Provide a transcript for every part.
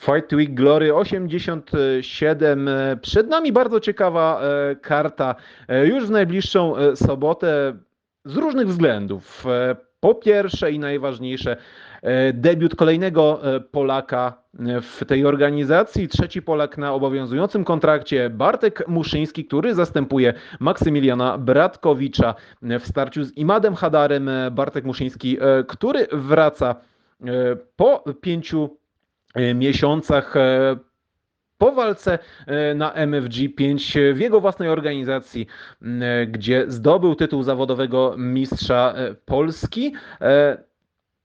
Fight Week Glory 87. Przed nami bardzo ciekawa e, karta. E, Już w najbliższą e, sobotę z różnych względów. Po pierwsze i najważniejsze, debiut kolejnego Polaka w tej organizacji. Trzeci Polak na obowiązującym kontrakcie, Bartek Muszyński, który zastępuje Maksymiliana Bratkowicza w starciu z Imadem Hadarem. Bartek Muszyński, który wraca po pięciu miesiącach e, po walce e, na MFG 5 w jego własnej organizacji, e, gdzie zdobył tytuł zawodowego mistrza e, Polski.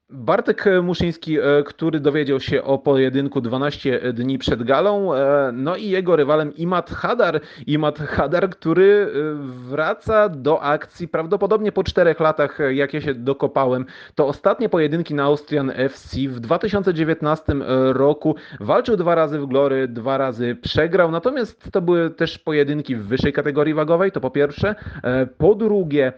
Bartek Muszyński, e, który dowiedział się o pojedynku 12 dni przed galą, e, no i jego rywalem Imad Hadar. Imad Hadar, który e, wraca do akcji prawdopodobnie po czterech latach, jak ja się dokopałem. To ostatnie pojedynki na Austrian FC w 2019 roku. Walczył dwa razy w Glory, dwa razy przegrał, natomiast to były też pojedynki w wyższej kategorii wagowej, to po pierwsze. Po drugie,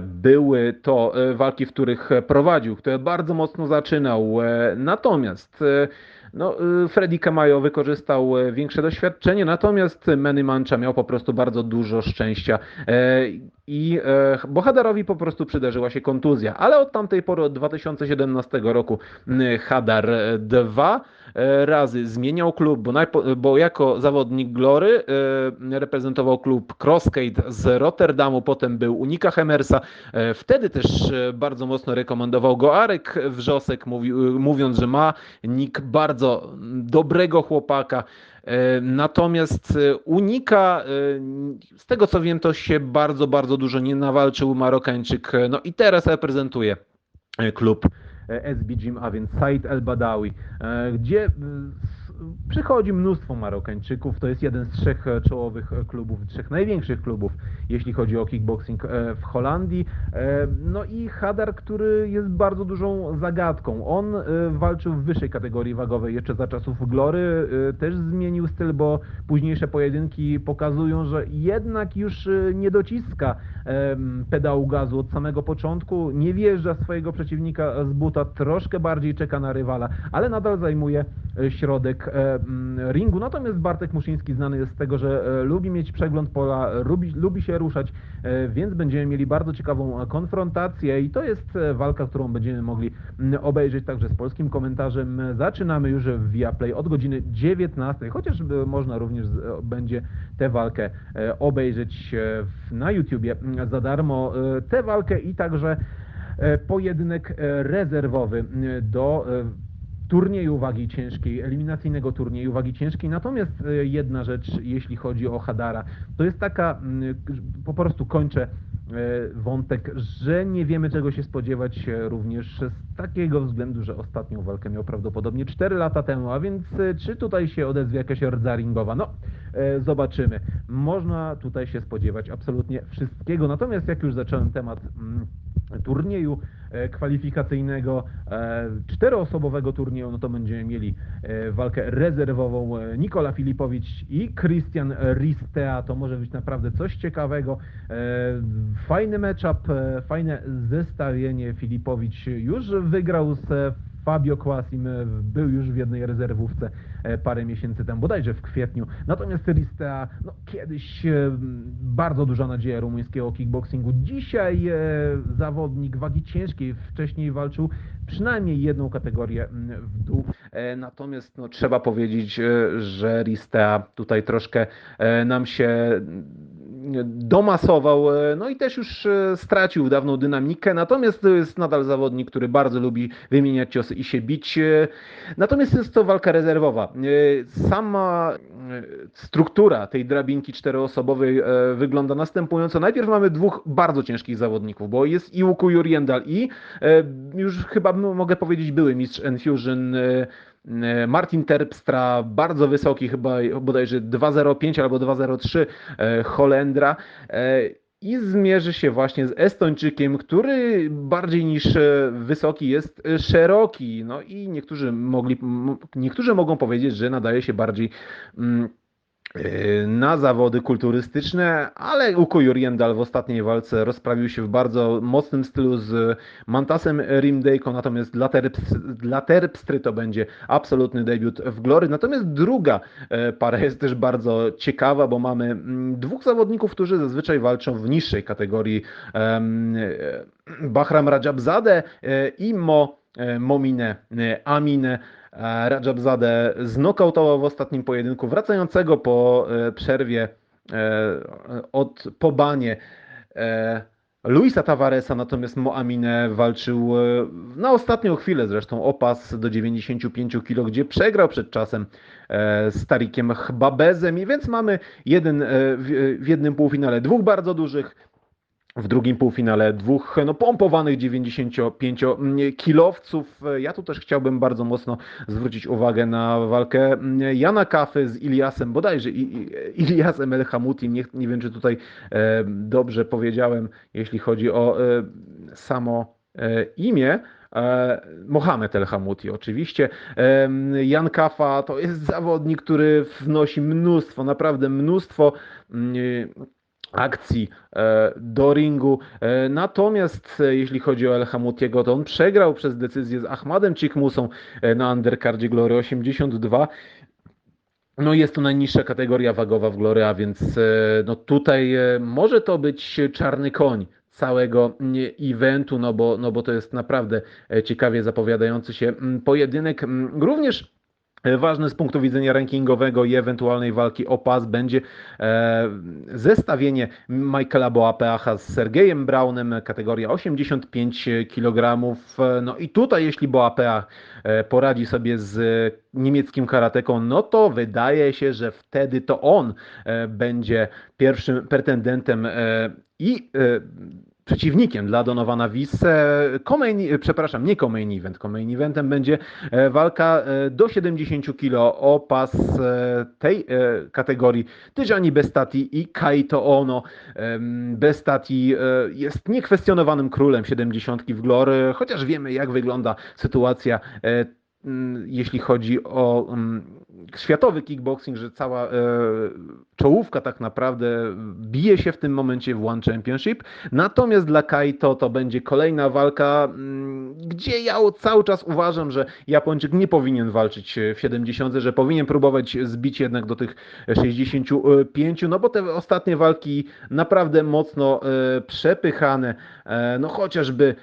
Były to e, walki, w których prowadził, które bardzo mocno zaczynał. E, Natomiast e, no, e, Freddy Camayo wykorzystał e, większe doświadczenie, natomiast Manny Mancha miał po prostu bardzo dużo szczęścia e, i e, Bohadarowi po prostu przydarzyła się kontuzja. Ale od tamtej pory, od 2017 roku, m, Hadar dwa razy zmieniał klub, bo, bo jako zawodnik Glory reprezentował klub Crosscade z Rotterdamu, potem był Unika Hemersa. E, Wtedy też bardzo mocno rekomendował go Arek Wrzosek, mówi, mówiąc, że ma Nick bardzo dobrego chłopaka. E, Natomiast e, Unika, e, z tego co wiem, to się bardzo, bardzo dużo nie nawalczył Marokańczyk. No i teraz reprezentuje klub SB Gym, a więc Said El Badawi, gdzie przychodzi mnóstwo Marokańczyków. To jest jeden z trzech e, czołowych e, klubów, trzech największych klubów, jeśli chodzi o kickboxing e, w Holandii. No i Hadar, który jest bardzo dużą zagadką. On walczył w wyższej kategorii wagowej jeszcze za czasów Glory, też zmienił styl, bo późniejsze pojedynki pokazują, że jednak już nie dociska pedału gazu od samego początku, nie wjeżdża swojego przeciwnika z buta, troszkę bardziej czeka na rywala, ale nadal zajmuje środek ringu. Natomiast Bartek Muszyński znany jest z tego, że e, lubi mieć przegląd pola, lubi, lubi się ruszać, e, więc będziemy mieli bardzo ciekawą e, konfrontację i to jest e, walka, którą będziemy mogli mm, obejrzeć także z polskim komentarzem. Zaczynamy już w Viaplay od godziny 19, chociaż e, można również e, będzie tę walkę e, obejrzeć e, na YouTubie mm, za darmo. E, Tę walkę i także e, pojedynek e, rezerwowy do e, turnieju wagi ciężkiej, eliminacyjnego turnieju wagi ciężkiej. Natomiast e, jedna rzecz, jeśli chodzi o Hadara, to jest taka, mm, po prostu kończę e, wątek, że nie wiemy czego się spodziewać e, również z takiego względu, że ostatnią walkę miał prawdopodobnie 4 lata temu, a więc czy tutaj się odezwie jakaś rdza ringowa? No, zobaczymy. Można tutaj się spodziewać absolutnie wszystkiego. Natomiast jak już zacząłem temat mm, turnieju e, kwalifikacyjnego, e, czteroosobowego turnieju, no to będziemy mieli e, walkę rezerwową Nikola Filipowicz i Christian Ristea. To może być naprawdę coś ciekawego. Fajny matchup, fajne zestawienie. Filipowicz już wygrał z Fabio Quasim, e, był już w jednej rezerwówce e, parę miesięcy temu, bodajże w kwietniu. Natomiast Ristea, no kiedyś e, bardzo duża nadzieja rumuńskiego kickboxingu. Dzisiaj zawodnik wagi ciężkiej, wcześniej walczył przynajmniej jedną kategorię w dół. Natomiast no, trzeba powiedzieć, że Ristea tutaj troszkę nam się domasował, e, no i też już e, stracił dawną dynamikę, natomiast to jest nadal zawodnik, który bardzo lubi wymieniać ciosy i się bić. e, Natomiast jest to walka rezerwowa. Sama struktura tej drabinki czteroosobowej wygląda następująco. Najpierw mamy dwóch bardzo ciężkich zawodników, bo jest Iłuku Juriendal i już chyba mogę powiedzieć były mistrz Enfusion Martin Terpstra, bardzo wysoki, chyba bodajże 2,05 albo 2,03 e, Holendra. e, I zmierzy się właśnie z Estończykiem, który bardziej niż e, wysoki jest e, szeroki. No i niektórzy mogli, niektórzy mogą powiedzieć, że nadaje się bardziej mm, na zawody kulturystyczne, ale Uko Juriendal w ostatniej walce rozprawił się w bardzo mocnym stylu z Mantasem Rimdejko, natomiast dla, Terpstry, dla Terpstry to będzie absolutny debiut w Glory. Natomiast druga e, para jest też bardzo ciekawa, bo mamy mm, dwóch zawodników, którzy zazwyczaj walczą w niższej kategorii. E, Bahram Rajabzadeh e, i Mo Momine Amine. E, Rajabzadeh znokautował w ostatnim pojedynku, wracającego po e, przerwie e, od pobanie Luisa Tavaresa, natomiast Moamine walczył na ostatnią chwilę zresztą o pas do 95 kg, gdzie przegrał przed czasem z Tarikiem Chbabezem i więc mamy jeden, w jednym półfinale dwóch bardzo dużych w drugim półfinale dwóch no, pompowanych 95-kilowców. Ja tu też chciałbym bardzo mocno zwrócić uwagę na walkę Jana Kafy z Iliasem, bodajże Iliasem El Hamuti. Nie, nie wiem, czy tutaj e, dobrze powiedziałem, jeśli chodzi o e, samo e, imię. Mohamed El oczywiście. Jan Kafa to jest zawodnik, który wnosi mnóstwo, naprawdę mnóstwo akcji e, do ringu. E, natomiast e, jeśli chodzi o El Hamutiego, to on przegrał przez decyzję z Ahmadem Cikmusą na undercardzie Glory 82. No jest to najniższa kategoria wagowa w Glory, a więc no tutaj może to być czarny koń całego eventu, no bo, no bo to jest naprawdę ciekawie zapowiadający się pojedynek. Również Ważny z punktu widzenia rankingowego i ewentualnej walki o pas będzie e, zestawienie Michaela Boapeacha z Sergejem Brownem, kategoria 85 kg. No i tutaj, jeśli Boapeach e, poradzi sobie z niemieckim karateką, no to wydaje się, że wtedy to on e, będzie pierwszym pretendentem i przeciwnikiem dla Donowana Wisse. Komain, przepraszam, nie co-main event. Co-main eventem będzie e, walka e, do 70 kg o pas e, tej kategorii Tyjani Bestati i Kaito Ono. Bestati jest niekwestionowanym królem 70 w Glory, chociaż wiemy jak wygląda sytuacja jeśli chodzi o mm, światowy kickboxing, że cała e, czołówka tak naprawdę bije się w tym momencie w One Championship. Natomiast dla Kaito to będzie kolejna walka, mm, gdzie ja cały czas uważam, że Japończyk nie powinien walczyć w 70, że powinien próbować zbić jednak do tych 65, no bo te ostatnie walki naprawdę mocno e, przepychane, e, no chociażby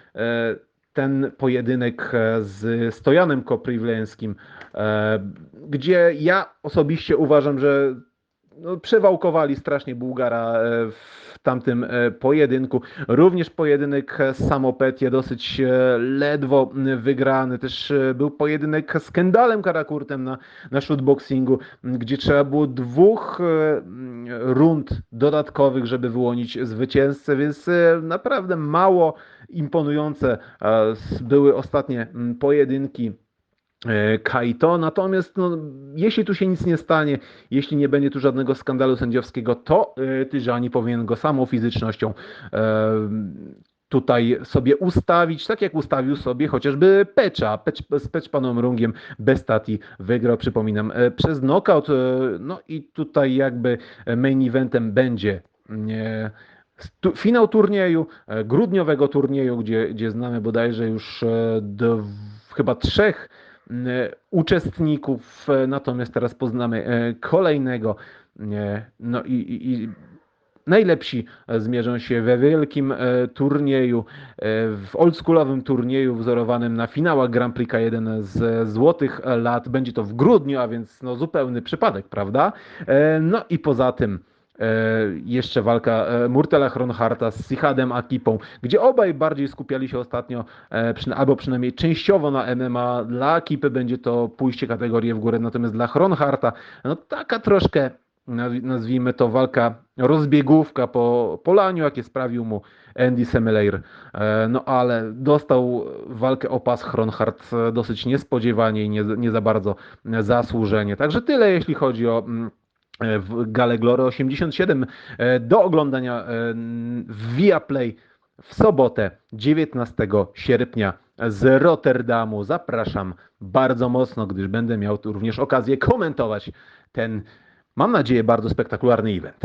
ten pojedynek e, z Stojanem Koprywlenskim, e, gdzie ja osobiście uważam, że no, przewałkowali strasznie Bułgara e, w tamtym pojedynku. Również pojedynek z Samopetie dosyć ledwo wygrany. Też był pojedynek z Kendalem Karakurtem na, na shootboxingu, gdzie trzeba było dwóch rund dodatkowych, żeby wyłonić zwycięzcę, więc naprawdę mało imponujące były ostatnie pojedynki e, Kaito. Natomiast no, jeśli tu się nic nie stanie, jeśli nie będzie tu żadnego skandalu sędziowskiego, to e, Tyżani powinien go samą fizycznością e, tutaj sobie ustawić, tak jak ustawił sobie chociażby Pecza. Pecz, z Pecz panom Rungiem Bestati wygrał, przypominam, przez knockout. No i tutaj jakby main eventem będzie finał turnieju, e, grudniowego turnieju, gdzie, gdzie znamy bodajże już e, do, chyba trzech uczestników, e, natomiast teraz poznamy kolejnego. No i, i, i najlepsi zmierzą się we wielkim turnieju, w oldschoolowym turnieju wzorowanym na finałach Grand Prix K1 z złotych lat. Będzie to w grudniu, a więc no zupełny przypadek, prawda? No i poza tym E, jeszcze walka e, Murtela Chronharta z Sichadem Akipą, gdzie obaj bardziej skupiali się ostatnio, e, albo przynajmniej częściowo na MMA. Dla Akipy będzie to pójście kategorię w górę, natomiast dla Chronharta, no taka troszkę, nazwijmy to walka rozbiegówka po polaniu, jakie sprawił mu Andy Semeleir. No ale dostał walkę o pas Chronhart dosyć niespodziewanie i nie, nie za bardzo zasłużenie. Także tyle, jeśli chodzi o mm, E, w Gale Glory 87 e, do oglądania e, w Viaplay w sobotę 19 sierpnia z Rotterdamu. Zapraszam bardzo mocno, gdyż będę miał tu również okazję komentować ten mam nadzieję, bardzo spektakularny event.